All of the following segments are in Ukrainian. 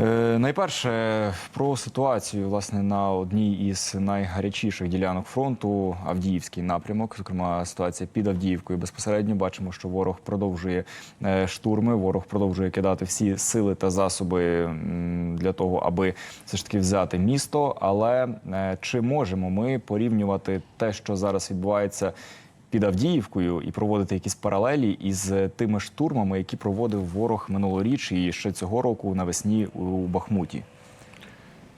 Е, найперше про ситуацію власне на одній із найгарячіших ділянок фронту Авдіївський напрямок, зокрема ситуація під Авдіївкою. Безпосередньо бачимо, що ворог продовжує е, штурми, ворог продовжує кидати всі сили та засоби для того, аби все ж таки взяти місто. Але е, чи можемо ми порівнювати те, що зараз відбувається? Під Авдіївкою і проводити якісь паралелі із тими штурмами, які проводив ворог минулоріч і ще цього року навесні у Бахмуті.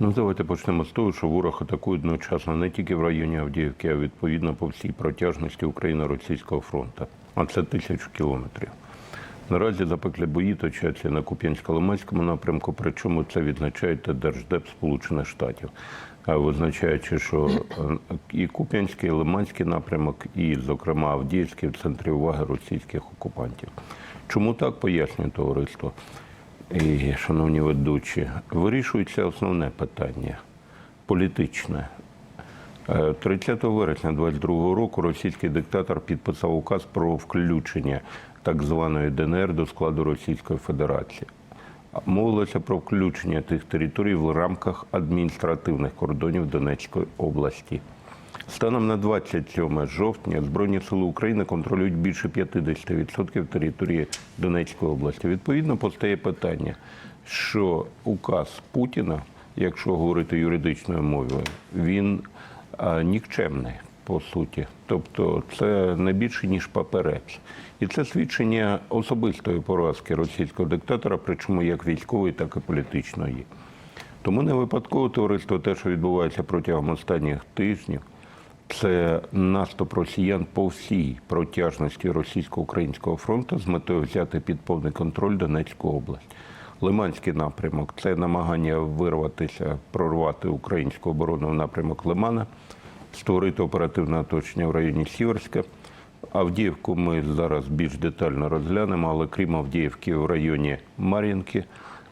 Ну, давайте почнемо з того, що ворог атакує одночасно не тільки в районі Авдіївки, а відповідно по всій протяжності Україно-російського фронту. А це тисячу кілометрів. Наразі запеклі бої точаться на Куп'янсько-Лиманському напрямку, причому це відзначає Держдеп Сполучених Штатів, визначаючи, що е, і Куп'янський, і Лиманський напрямок, і, зокрема, Авдіївський в центрі уваги російських окупантів. Чому так пояснює товариство? І, шановні ведучі, вирішується основне питання політичне. Е, 30 вересня 22 року російський диктатор підписав указ про включення так званої ДНР до складу Російської Федерації. Мовилося про включення тих територій в рамках адміністративних кордонів Донецької області. Станом на 27 жовтня Збройні сили України контролюють більше 50% території Донецької області. Відповідно, постає питання, що указ Путіна, якщо говорити юридичною мовою, він нікчемний по суті. Тобто це не більше ніж паперець. І це свідчення особистої поразки російського диктатора, причому як військової, так і політичної. Тому не випадково товариство, те, що відбувається протягом останніх тижнів, це наступ росіян по всій протяжності російсько-українського фронту з метою взяти під повний контроль Донецьку область. Лиманський напрямок це намагання вирватися, прорвати українську оборону в напрямок Лимана, створити оперативне оточення в районі Сіверська. Авдіївку ми зараз більш детально розглянемо, але крім Авдіївки в районі Мар'їнки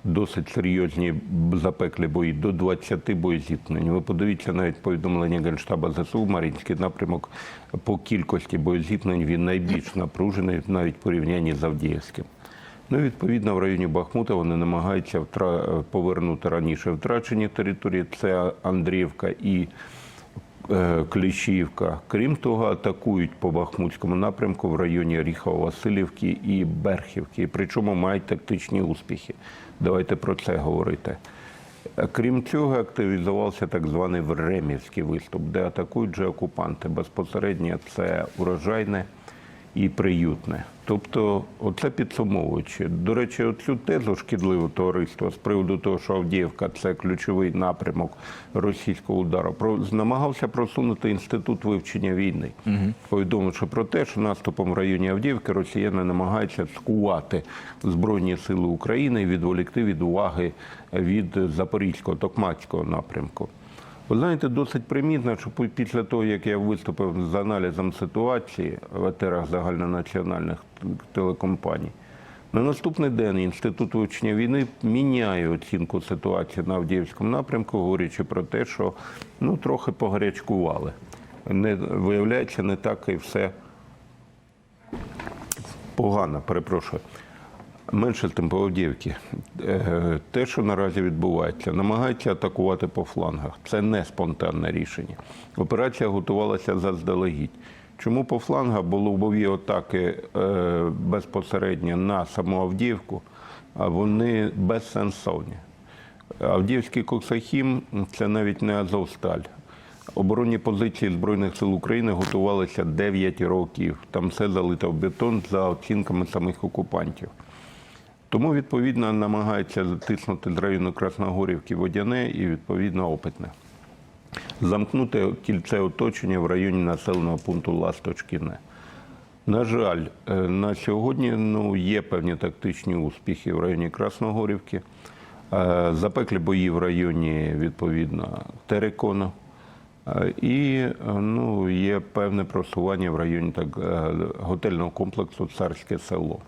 досить серйозні запеклі бої до 20 боєзіткнень. Ви подивіться навіть повідомлення Генштаба ЗСУ, Мар'їнський напрямок по кількості боєзіткнень він найбільш напружений навіть порівнянні з Авдіївським. Ну, відповідно, в районі Бахмута вони намагаються втра- повернути раніше втрачені території. Це Андріївка і Кліщівка. Крім того, атакують по Бахмутському напрямку в районі Оріхово-Василівки і Берхівки. Причому мають тактичні успіхи. Давайте про це говорити. Е, Крім цього, активізувався так званий Времівський виступ, де атакують вже окупанти. Безпосередньо це урожайне і приютне. Тобто, оце підсумовуючи. До речі, оцю тезу шкідливого товариства з приводу того, що Авдіївка це ключовий напрямок російського удару, про намагався просунути інститут вивчення війни, повідомивши про те, що наступом в районі Авдіївки росіяни намагаються скувати збройні сили України і відволікти від уваги від запорізького токмацького напрямку. Ви знаєте, досить примітно, що після того, як я виступив з аналізом ситуації в етерах загальнонаціональних телекомпаній, на наступний день Інститут вивчення війни міняє оцінку ситуації на Авдіївському напрямку, говорячи про те, що ну трохи погарячкували. Не виявляється, не так і все погано, перепрошую. Менше з тим по Авдіївці. Е, Те, що наразі відбувається, намагаються атакувати по флангах. Це не спонтанне рішення. Операція готувалася заздалегідь. Чому по флангах було лобові атаки е, безпосередньо на саму Авдіївку, а вони безсенсовні. Авдіївський Коксахім це навіть не Азовсталь. Оборонні позиції Збройних сил України готувалися 9 років. Там все залито в бетон за оцінками самих окупантів. Тому, відповідно, намагаються затиснути з району Красногорівки Водяне і, відповідно, опитне. Замкнути кільце оточення в районі населеного пункту Ласточкіне. На жаль, е, на сьогодні ну, є певні тактичні успіхи в районі Красногорівки. Е, Запеклі бої в районі, відповідно, Терекону. Е, І ну, є певне просування в районі так, готельного комплексу Царське село.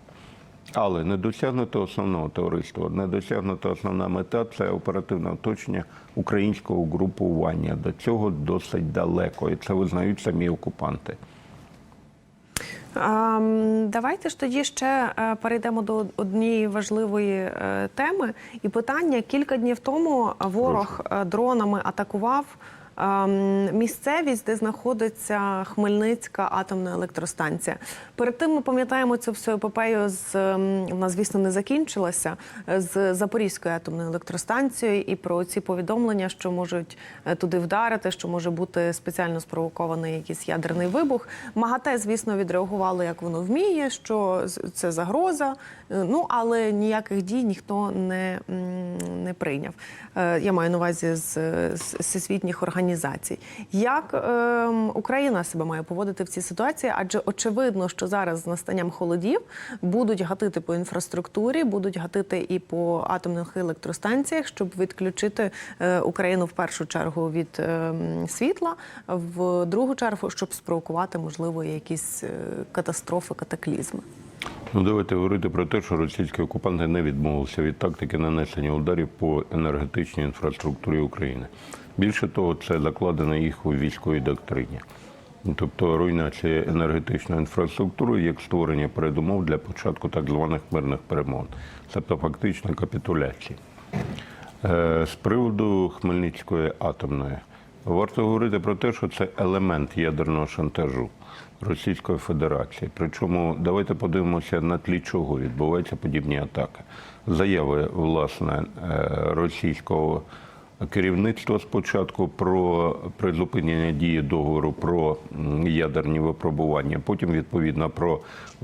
Але не досягнуто основного товариства, не досягнута основна мета це оперативне оточення українського групування. До цього досить далеко, і це визнають самі окупанти. Давайте ж тоді ще е, перейдемо до однієї важливої е, теми. І питання кілька днів тому ворог е, дронами атакував. Місцевість, де знаходиться Хмельницька атомна електростанція. Перед тим ми пам'ятаємо цю всю епопею з ем, вона, звісно, не закінчилася з Запорізькою атомною електростанцією і про ці повідомлення, що можуть е, туди вдарити, що може бути спеціально спровокований якийсь ядерний вибух. МАГАТЕ, звісно, відреагувало, як воно вміє, що це загроза. Е, Ну але ніяких дій ніхто не, не прийняв. Е, Я маю на увазі з, всесвітніх організацій. Як ем, Україна себе має поводити в цій ситуації? Адже очевидно, що зараз з настанням холодів будуть гатити по інфраструктурі, будуть гатити і по атомних електростанціях, щоб відключити е, Україну в першу чергу від ем, світла, в другу чергу, щоб спровокувати можливо якісь е, катастрофи, катаклізми. Ну, давайте говорити про те, що російські окупанти не відмовилися від тактики нанесення ударів по енергетичній інфраструктурі України. Більше того, це закладено їх у військовій доктрині. Тобто руйнація енергетичної інфраструктури як створення передумов для початку так званих мирних перемовин, тобто фактично капітуляції. Е, З приводу Хмельницької атомної варто говорити про те, що це елемент ядерного шантажу Російської Федерації. Причому давайте подивимося на тлі чого відбуваються подібні атаки. Заяви власне е, російського керівництва спочатку про призупинення дії договору про ядерні випробування, потім відповідно про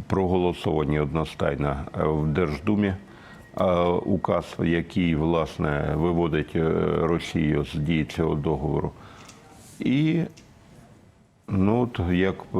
проголосовані одностайно е, в Держдумі е, указ, який власне виводить е, Росію з дії цього договору. І ну, як е,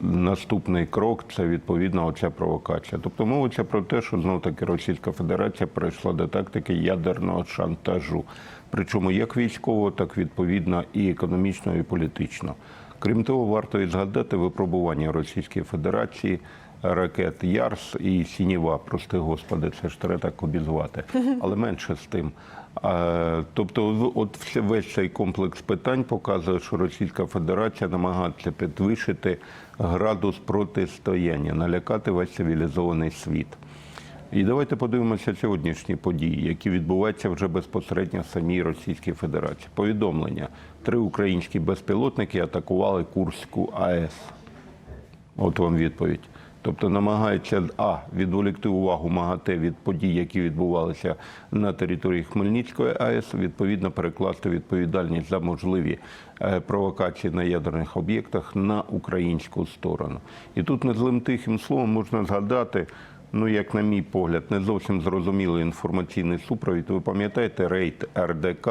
наступний крок це відповідно оця провокація. Тобто мовиться про те, що знов таки Російська Федерація прийшла до тактики ядерного шантажу. Причому як військово, так відповідно і економічно, і політично. Крім того, варто і згадати випробування Російської Федерації ракет Ярс і Сініва, прости господи, це ж треба так обізвати, але менше з тим. Тобто, от весь цей комплекс питань показує, що Російська Федерація намагається підвищити градус протистояння, налякати весь цивілізований світ. І давайте подивимося сьогоднішні події, які відбуваються вже безпосередньо в самій Російській Федерації. Повідомлення: три українські безпілотники атакували Курську АЕС. От вам відповідь. Тобто намагається а відволікти увагу МАГАТЕ від подій, які відбувалися на території Хмельницької АЕС, відповідно перекласти відповідальність за можливі е, провокації на ядерних об'єктах на українську сторону. І тут незлим тихим словом можна згадати. Ну, як на мій погляд, не зовсім зрозумілий інформаційний супровід. Ви пам'ятаєте рейд РДК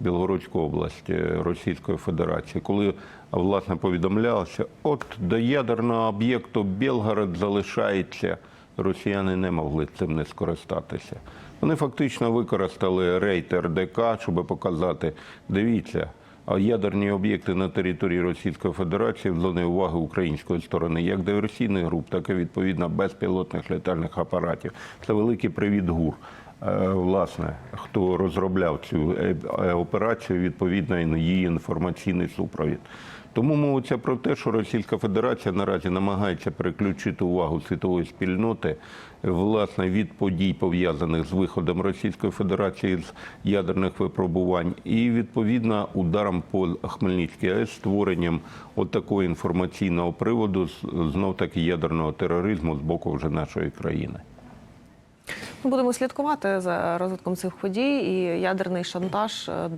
Білгородської області Російської Федерації, коли власне повідомлялося, от до ядерного об'єкту Білгород залишається. Росіяни не могли цим не скористатися. Вони фактично використали рейд РДК, щоб показати, дивіться, ядерні об'єкти на території Російської Федерації в зоні уваги української сторони, як диверсійних груп, так і відповідно безпілотних літальних апаратів. Це великий привіт ГУР. Е, Власне, хто розробляв цю е, е, операцію, відповідно її інформаційний супровід. Тому мовиться про те, що Російська Федерація наразі намагається переключити увагу світової спільноти власне від подій пов'язаних з виходом Російської Федерації з ядерних випробувань, і відповідно ударом по Хмельницькій АЕС створенням от інформаційного приводу знов таки ядерного тероризму з боку вже нашої країни. Ми будемо слідкувати за розвитком цих подій. І ядерний шантаж е, е,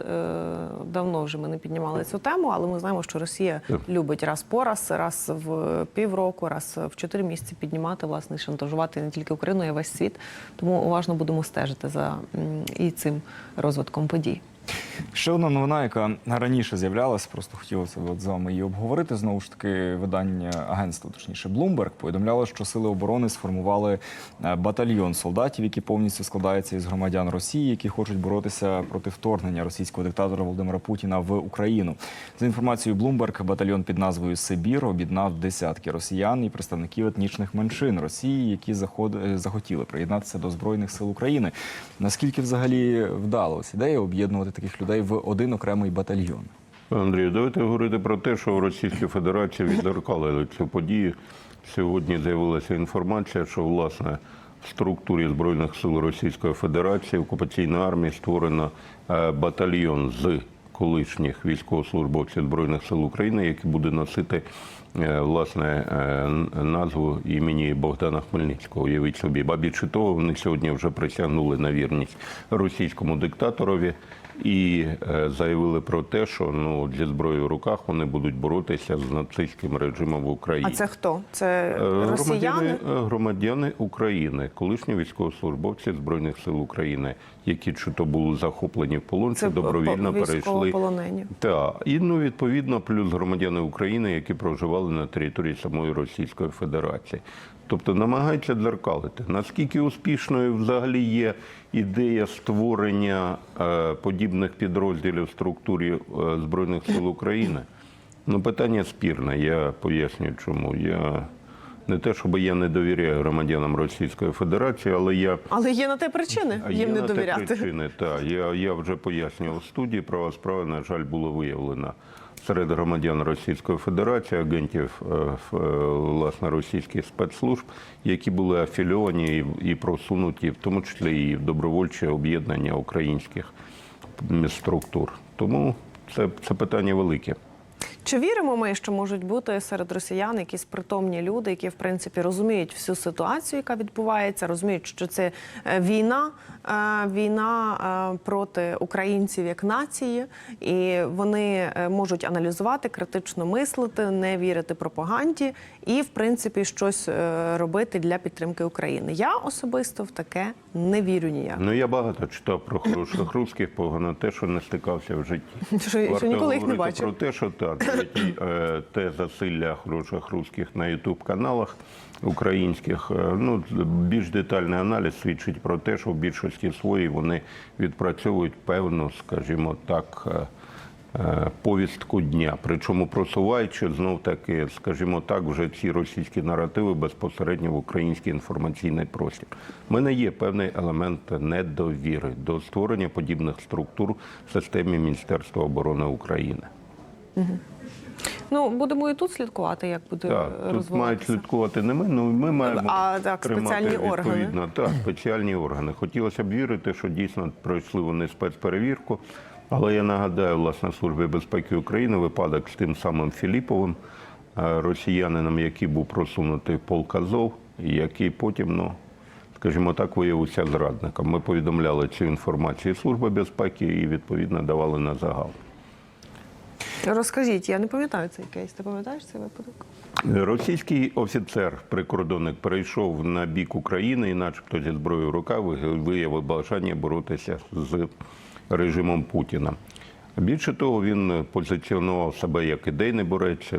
давно вже ми не піднімали цю тему, але ми знаємо, що Росія любить раз по раз, раз в півроку, раз в чотири місяці піднімати власне шантажувати не тільки Україну, а й весь світ. Тому уважно будемо стежити за і цим розвитком подій. Ще одна новина, яка раніше з'являлася, просто хотілося от з вами її обговорити. Знову ж таки, видання агентства, точніше, Bloomberg, повідомляло, що сили оборони сформували е, батальйон солдатів, які повністю складаються із громадян Росії, які хочуть боротися проти вторгнення російського диктатора Володимира Путіна в Україну. За інформацією Bloomberg, батальйон під назвою Сибір об'єднав десятки росіян і представників етнічних меншин Росії, які заход- е, захотіли приєднатися до збройних сил України. Наскільки взагалі вдалося ідея об'єднувати таких людей в один окремий батальйон? Андрію, давайте говорити про те, що в Російській Федерації відзеркалили цю подію Сьогодні з'явилася інформація, що власне в структурі Збройних сил Російської Федерації окупаційної армії створено е, батальйон з колишніх військовослужбовців Збройних сил України, який буде носити власне е, назву імені Богдана Хмельницького. Уявіть собі, ба більше того, вони сьогодні вже присягнули на вірність російському диктаторові і е, заявили про те, що ну зі зброєю в руках вони будуть боротися з нацистським режимом в Україні. А це хто? Це Е, росіяни? Громадяни, е, громадяни України, колишні військовослужбовці Збройних сил України, які чи то були захоплені в полон, чи добровільно перейшли. військовополонені. Так, і ну відповідно, плюс громадяни України, які проживали на території самої Російської Федерації. Тобто намагаються дзеркалити, наскільки успішною взагалі є ідея створення е, подібних підрозділів в структурі е, Збройних сил України. Ну, питання спірне, я поясню чому. Я не те, щоб я не довіряю громадянам Російської Федерації, але я Але є на те причини їм є не на те довіряти. причини, так. Я, я вже пояснював в студії. Права справа, на жаль, було виявлено серед громадян Російської Федерації, агентів е, е, власне російських спецслужб, які були афільовані і, і просунуті, в тому числі і в добровольче об'єднання українських структур. Тому це, це питання велике. Чи віримо ми, що можуть бути серед росіян якісь притомні люди, які в принципі розуміють всю ситуацію, яка відбувається, розуміють, що це е, війна, е, війна е, проти українців як нації, і вони можуть аналізувати, критично мислити, не вірити пропаганді і, в принципі, щось робити для підтримки України. Я особисто в таке не вірю ніяк. Ну я багато читав про хороших русських, погано те, що не стикався в житті. Що- що ніколи їх не бачив. Про те, що так, навіть, е, те засилля хороших русських на ютуб каналах українських. е, Ну більш детальний аналіз свідчить про те, що в більшості своїй вони відпрацьовують певну, скажімо так. е, Повістку дня, причому просуваючи знов таки, скажімо так, вже ці російські наративи безпосередньо в український інформаційний простір. У мене є певний елемент недовіри до створення подібних структур в системі Міністерства оборони України. Ну будемо і тут слідкувати, як буде Так, тут мають слідкувати не ми, ну ми маємо А, так, спеціальні органи. відповідно. Так, спеціальні органи. Хотілося б вірити, що дійсно пройшли вони спецперевірку. Але я нагадаю, власне, Службі безпеки України випадок з тим самим Філіповим, е, росіянином, який був просунутий в полк Азов, і який потім, ну, скажімо так, виявився зрадником. Ми повідомляли цю інформацію Служби безпеки і відповідно давали на загал. Розкажіть, я не пам'ятаю цей кейс. Ти пам'ятаєш цей випадок? Російський офіцер, прикордонник, перейшов на бік України і, начебто, зі зброєю в руках виявив бажання боротися з режимом Путіна. Більше того, він позиціонував себе як ідейний борець,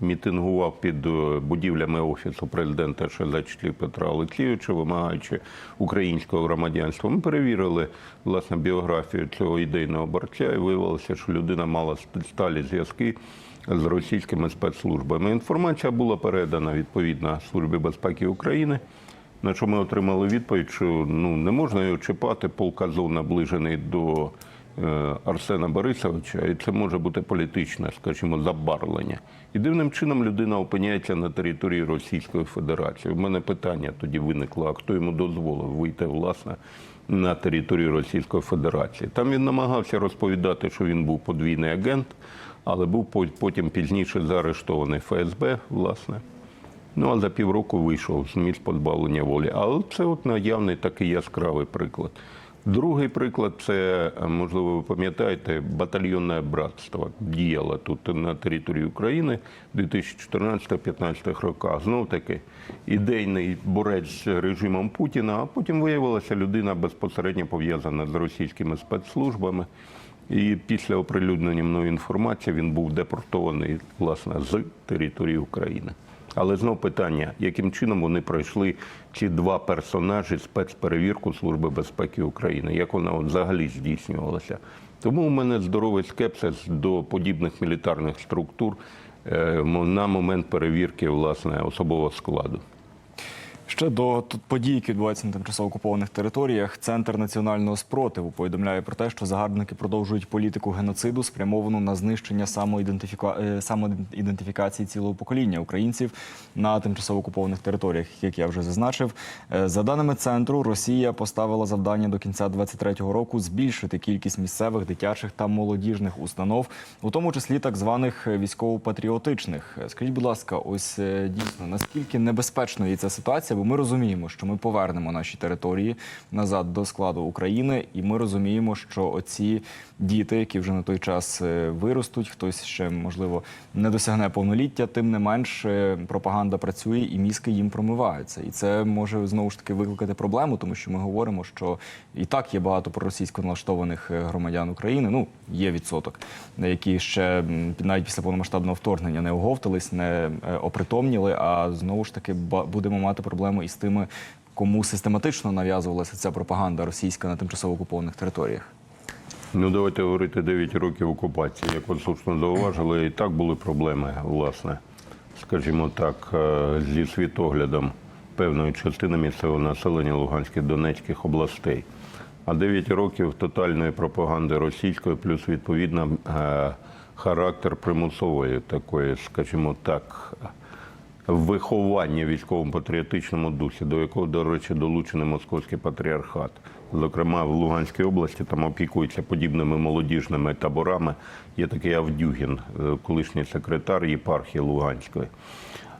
мітингував під е, будівлями офісу президента ще за числі Петра Олексійовича, вимагаючи українського громадянства. Ми перевірили власне біографію цього ідейного борця, і виявилося, що людина мала сталі зв'язки з російськими спецслужбами. Інформація була передана відповідно Службі безпеки України. На що ми отримали відповідь, що ну не можна його чіпати, полк Азов наближений до Арсена Борисовича, і це може бути політичне, скажімо, забарвлення. І дивним чином людина опиняється на території Російської Федерації. У мене питання тоді виникло: а хто йому дозволив вийти власне на територію Російської Федерації? Там він намагався розповідати, що він був подвійний агент, але був потім пізніше заарештований ФСБ, власне. Ну а за півроку вийшов з місць позбавлення волі. Але це от наявний такий яскравий приклад. Другий приклад це, можливо, ви пам'ятаєте, батальйонне братство діяло тут на території України в 2014-2015 роках. Знов таки ідейний борець з режимом Путіна, а потім виявилася людина безпосередньо пов'язана з російськими спецслужбами. І після оприлюднення мною інформації він був депортований власне з території України. Але знов питання, яким чином вони пройшли ці два персонажі спецперевірку Служби безпеки України, як вона от взагалі здійснювалася. Тому у мене здоровий скепсис до подібних мілітарних структур е, на момент перевірки власне особового складу. Ще до подій, які відбуваються на тимчасово окупованих територіях, центр національного спротиву повідомляє про те, що загарбники продовжують політику геноциду, спрямовану на знищення самоідентифіка... е, самоідентифікації цілого покоління українців на тимчасово окупованих територіях, як я вже зазначив. Е, За даними центру, Росія поставила завдання до кінця 2023 року збільшити кількість місцевих дитячих та молодіжних установ, у тому числі так званих військово-патріотичних. Е, Скажіть, будь ласка, ось дійсно наскільки небезпечною є ця ситуація? Бо ми розуміємо, що ми повернемо наші території назад до складу України, і ми розуміємо, що оці діти, які вже на той час е, виростуть, хтось ще можливо не досягне повноліття, тим не менш е, пропаганда працює і мізки їм промиваються. І це може знову ж таки викликати проблему, тому що ми говоримо, що і так є багато проросійсько налаштованих е, громадян України. Ну є відсоток, які ще навіть після повномасштабного вторгнення не оговтались, не опритомніли. А знову ж таки будемо мати проблему із тими, кому систематично нав'язувалася ця пропаганда російська на тимчасово окупованих територіях. Ну, давайте говорити 9 років окупації. Як ви слушно зауважили, і так були проблеми, власне, скажімо так, е, зі світоглядом певної частини місцевого населення Луганських Донецьких областей. А 9 років тотальної пропаганди російської, плюс відповідно е, характер примусової такої, скажімо так, виховання в військово-патріотичному дусі, до якого, до речі, долучений московський патріархат. Зокрема, в Луганській області там опікується подібними молодіжними таборами. Є такий Авдюгін, е, колишній секретар єпархії Луганської.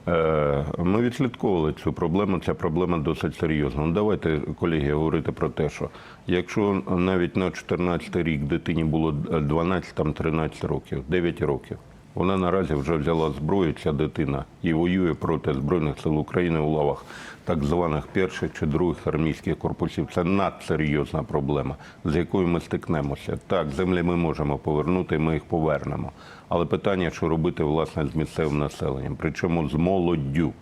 Е, Ми відслідковували цю проблему. Ця проблема досить серйозна. Ну, давайте, колеги, говорити про те, що якщо навіть на 14 рік дитині було 12-13 років, 9 років, вона наразі вже взяла зброю, ця дитина, і воює проти Збройних сил України у лавах так званих перших чи других армійських корпусів. Це надсерйозна проблема, з якою ми стикнемося. Так, землі ми можемо повернути, ми їх повернемо. Але питання, що робити власне з місцевим населенням, причому з молоддю.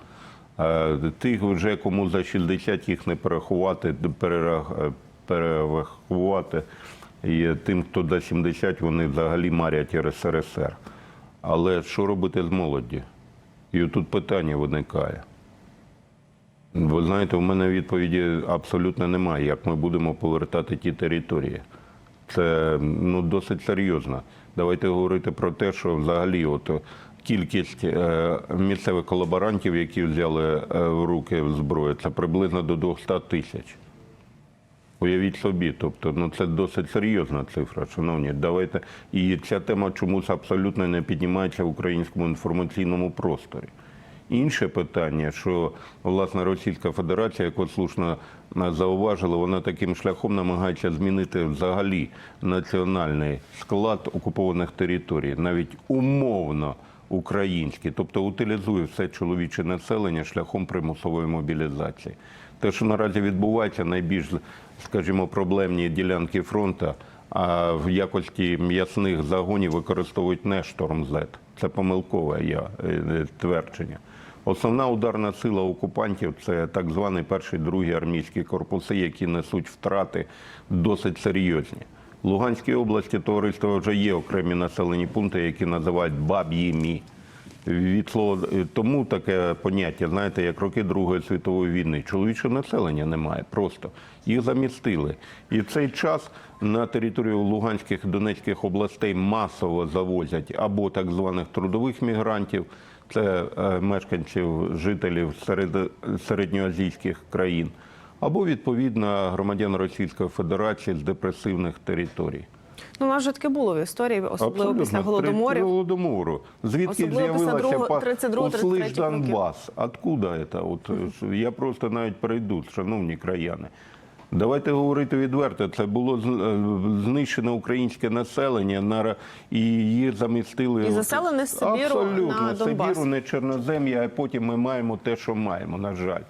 Е, Тих вже кому за 60 їх не перерахувати, перерах- перерахувати. І тим, хто до 70, вони взагалі марять РСРСР. Але що робити з молоддю? І тут питання виникає. Ви знаєте, у мене відповіді абсолютно немає, як ми будемо повертати ті території. Це ну, досить серйозно. Давайте говорити про те, що взагалі от, кількість е, місцевих колаборантів, які взяли е, в руки зброю, це приблизно до 200 тисяч. Уявіть собі, тобто, ну це досить серйозна цифра, шановні. Давайте і ця тема чомусь абсолютно не піднімається в українському інформаційному просторі. Інше питання, що власне Російська Федерація, як ви слушно е, зауважили, вона таким шляхом намагається змінити взагалі національний склад окупованих територій, навіть умовно український, тобто утилізує все чоловіче населення шляхом примусової мобілізації. Те, що наразі відбувається, найбільш, скажімо, проблемні ділянки фронту, а в якості м'ясних загонів використовують не штормзет. Це помилкове я, е, твердження. Основна ударна сила окупантів це так званий перший, другий армійські корпуси, які несуть втрати досить серйозні. В Луганській області товариство вже є окремі населені пункти, які називають баб'їмі. Від слова е, тому таке поняття, знаєте, як роки Другої світової війни. Чоловічого населення немає. Просто їх замістили. І в цей час на територію Луганських Донецьких областей масово завозять або так званих трудових мігрантів, це е, мешканців, жителів серед, середньоазійських країн, або відповідно громадян Російської Федерації з депресивних територій. Ну, у нас вже таке було в історії, особливо після голодоморів. Голодомору. Звідки Особливо після з'явилася другого- па- 32-33 услиш років. Донбас? Откуда це? От, е, я просто навіть перейду, шановні краяни. Давайте говорити відверто. Це було з- е, знищене українське населення на ра- і її замістили І от- заселене з Сибіру Абсолютно на Донбас. Сибіру, не Чорнозем'я, а потім ми маємо те, що маємо. На жаль.